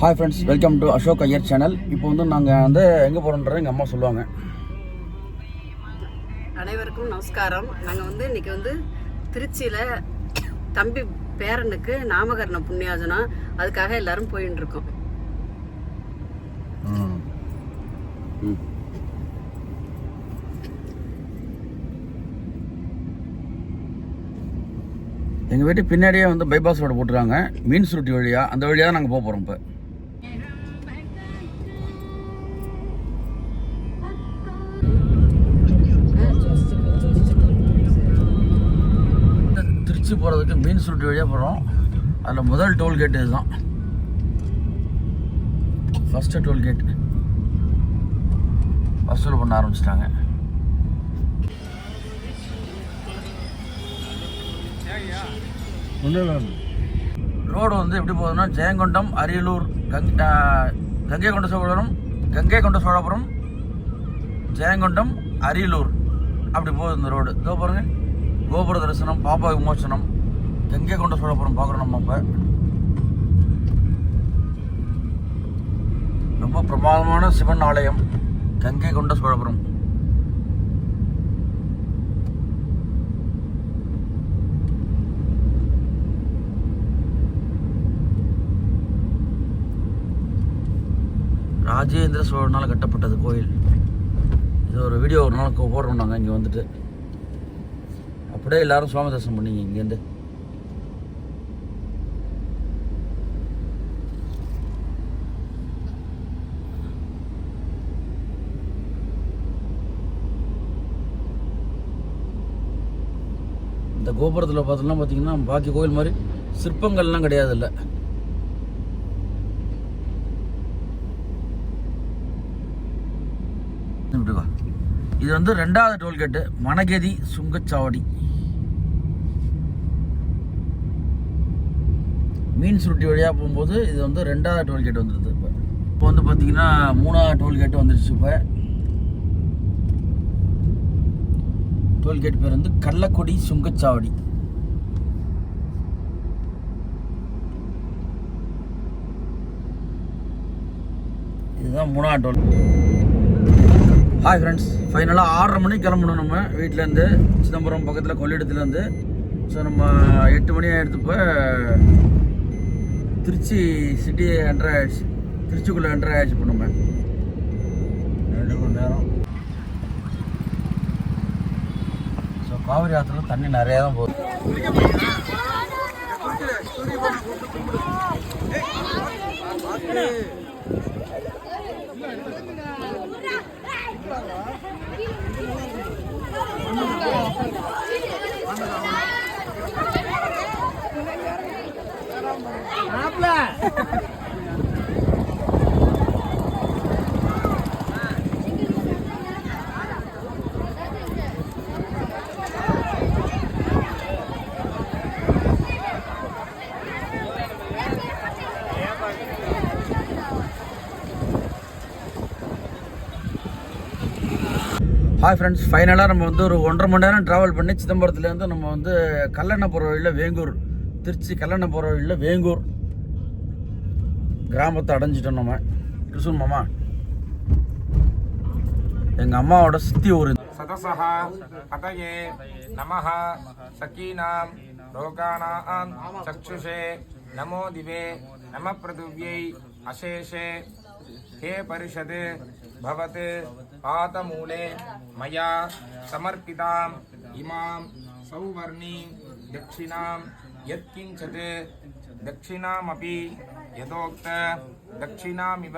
Hi friends welcome to Ashok Iyer channel இப்போ வந்து நாங்கள் வந்து எங்கே போகிறோன்றதை எங்கள் அம்மா சொல்லுவாங்க. அனைவருக்கும் நமஸ்காரம். நாங்கள் வந்து இன்னைக்கு வந்து திருச்சியில் தம்பி பேரனுக்கு நாமகரண புண்ணியாஜனம் அதுக்காக எல்லாரும் போயின்னு இருக்கோம். எங்கள் வீட்டு பின்னாடியே வந்து பைபாஸ் ரோடு போட்டிருக்காங்க. மீன் சுருட்டி வழியாக அந்த வழியாக தான் நாங்கள் போக போகிறோம் இப்போ. திருச்சி போகிறதுக்கு மீன் சுருட்டி வழியாக போகிறோம் அதில் முதல் டோல்கேட் இதுதான். ஃபஸ்ட்டு டோல்கேட் வசூல் பண்ண ஆரம்பிச்சிட்டாங்க. ரோடு வந்து எப்படி போகுதுன்னா ஜெயங்கொண்டம் அரியலூர் கங் கங்கை கொண்ட சோழபுரம் கங்கை கொண்ட சோழபுரம் ஜெயங்கொண்டம் அரியலூர். அப்படி போகுது இந்த ரோடு இதோ பாருங்க. கோபுர தரிசனம் பாபா விமோசனம் கங்கை கொண்ட சோழபுரம் பார்க்குறோம் நம்ம இப்போ ரொம்ப பிரமாதமான சிவன் ஆலயம் கங்கை கொண்ட சோழபுரம். ராஜேந்திர சோழனால் கட்டப்பட்டது கோயில். இது ஒரு வீடியோ ஒரு நாள் போடுறோம் நாங்கள் இங்கே வந்துட்டு. அப்படியே எல்லாரும் சுவாமி தரிசனம் பண்ணீங்க இங்கேருந்து. இந்த கோபுரத்தில் பார்த்தோம்னா பார்த்தீங்கன்னா பாக்கி கோயில் மாதிரி சிற்பங்கள்லாம் கிடையாது இல்லை இது வந்து ரெண்டாவது டோல்கேட்டு மணகேதி சுங்கச்சாவடி. மீன் சுருட்டி வழியாக போகும்போது இது வந்து ரெண்டாவது டோல்கேட் வந்துடுது இப்போ. இப்போ வந்து பார்த்தீங்கன்னா மூணாவது டோல்கேட் வந்துடுச்சு இப்போ. டோல்கேட் பேர் வந்து கள்ளக்குடி சுங்கச்சாவடி. இதுதான் மூணாவது டோல் ஹாய் ஃப்ரெண்ட்ஸ் ஃபைனலாக ஆறரை மணிக்கு கிளம்பணும் நம்ம. வீட்டிலேருந்து சிதம்பரம் பக்கத்தில் கொள்ளிடத்துலேருந்து ஸோ நம்ம எட்டு மணி ஆகிடுத்துப்போ திருச்சி சிட்டி என்ட்ரு ஆயிடுச்சு திருச்சிக்குள்ளே என்ட்ரு ஆயிடுச்சு இப்போ நம்ம. ரெண்டு மணி நேரம். ஸோ காவிரி ஆற்றுல தண்ணி நிறையா தான் போகுது. ஹாய் ஃப்ரெண்ட்ஸ் ஃபைனலாக நம்ம வந்து ஒரு ஒன்றரை மணி நேரம் ட்ராவல் பண்ணி சிதம்பரத்துலேருந்து நம்ம வந்து கல்லணை போகிற வழியில் வேங்கூர் திருச்சி கல்லணை போகிற வழியில் வேங்கூர். கிராமத்தை அடைஞ்சிட்டோம் நம்ம. கிருஷ்ணன் மாமா? எங்க அம்மாவோட சித்தி ஒரு சதசஹா பதயே நமஹ சகீனாம் லோகானாம் சக்ஷுஷே நமோ திவே நம பிரதுவ்யை அசேஷே. ஹே பரிஷத் பவத் பாதமூலே மயா சமர்ப்பிதாம் இமாம் சௌவர்ணீம் தட்சிணாம். யத்கிஞ்சத் தட்சிணாமபி यथोक्त दक्षिणामिव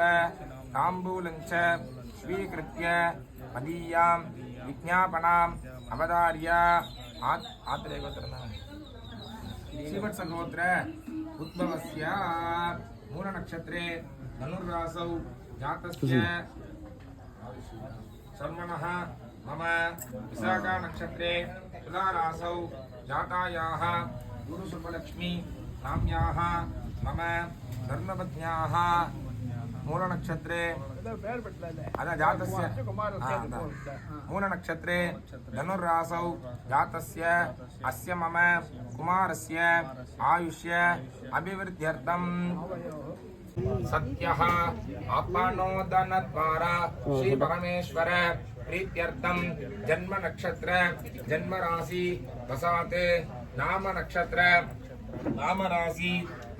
ताम्बूलञ्च स्वीकृत्य मदीयां विज्ञापनाम् अवधार्य। आत् आत्रेयगोत्रः श्रीवत्सगोत्र उद्भवस्य मूलनक्षत्रे धनुर्रासौ जातस्य शर्मणः मम विशाखानक्षत्रे तुलारासौ जातायाः गुरुसुब्बलक्ष्मी नाम्याः मम धर्मपत्न्याः मूलनक्षत्रे अद जातस्य हा, अद। मूलनक्षत्रे धनुर्रासौ जातस्य अस्य मम कुमारस्य आयुष्य अभिवृद्ध्यर्थं सत्यः आपानोदनद्वारा श्री परमेश्वर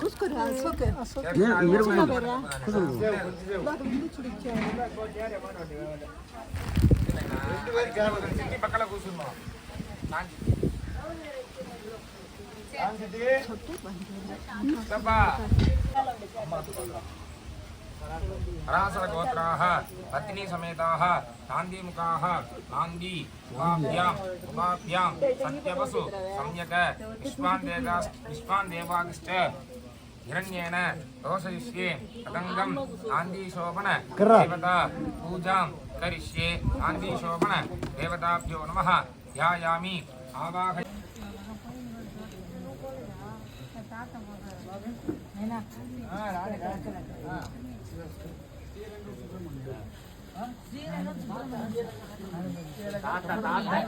Kuskura, sok el. Gel, yürü bakalım. Bakın bir çürük పక్కన కూర్చున్నా చెప్పా पराशरगोत्राः पत्नीसमेताः नान्दीमुखाः नान्दी उभाभ्याम् उभाभ्यां सत्यवसु सम्यक् विश्वान् देवास् विश्वान् देवादिश्च हिरण्येन दोषयिष्ये तदङ्गं नान्दीशोभन देवता पूजां करिष्ये देवताभ्यो नमः ध्यायामि आवाहय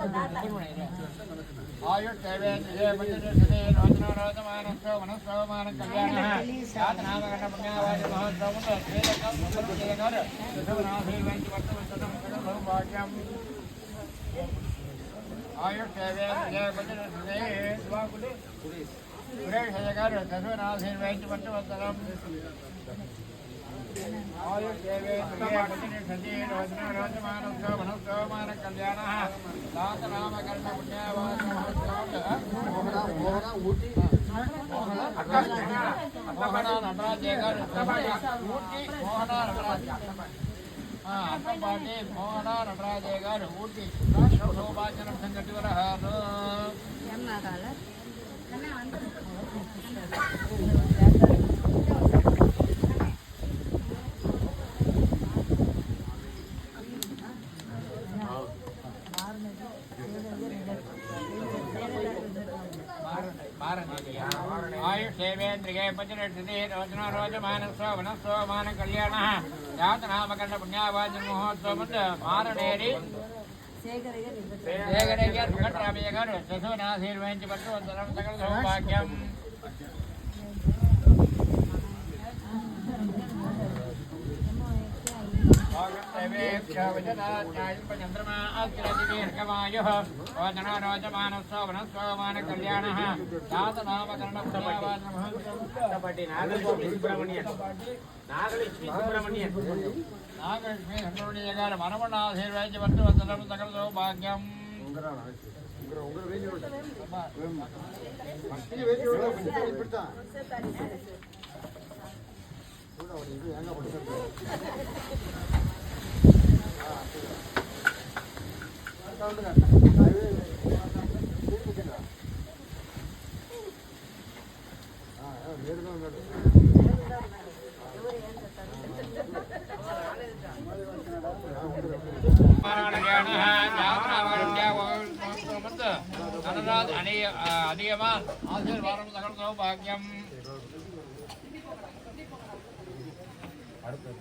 అప్పపాటి మోహన నటరాజయ్య గారు ఊటి శోభాచనం సంగతి వరహారు పతిరక్షతి రోజున రోజు మానసో వనస్సో మాన కళ్యాణ జాత నామకరణ పుణ్యావాజ మహోత్సవం గారు శశునాశీర్వహించి సౌభాగ్యం நாகலட்சுமி சுப்பிரமணியன் நாகலட்சுமி நம்மளுடைய கால மரமணாசீர்வாய்ச்சி பத்து வந்தனம் சகல அதிகமா ஆசீர்வாதம் தகர்த்தோ பாக்கியம் அடுத்தது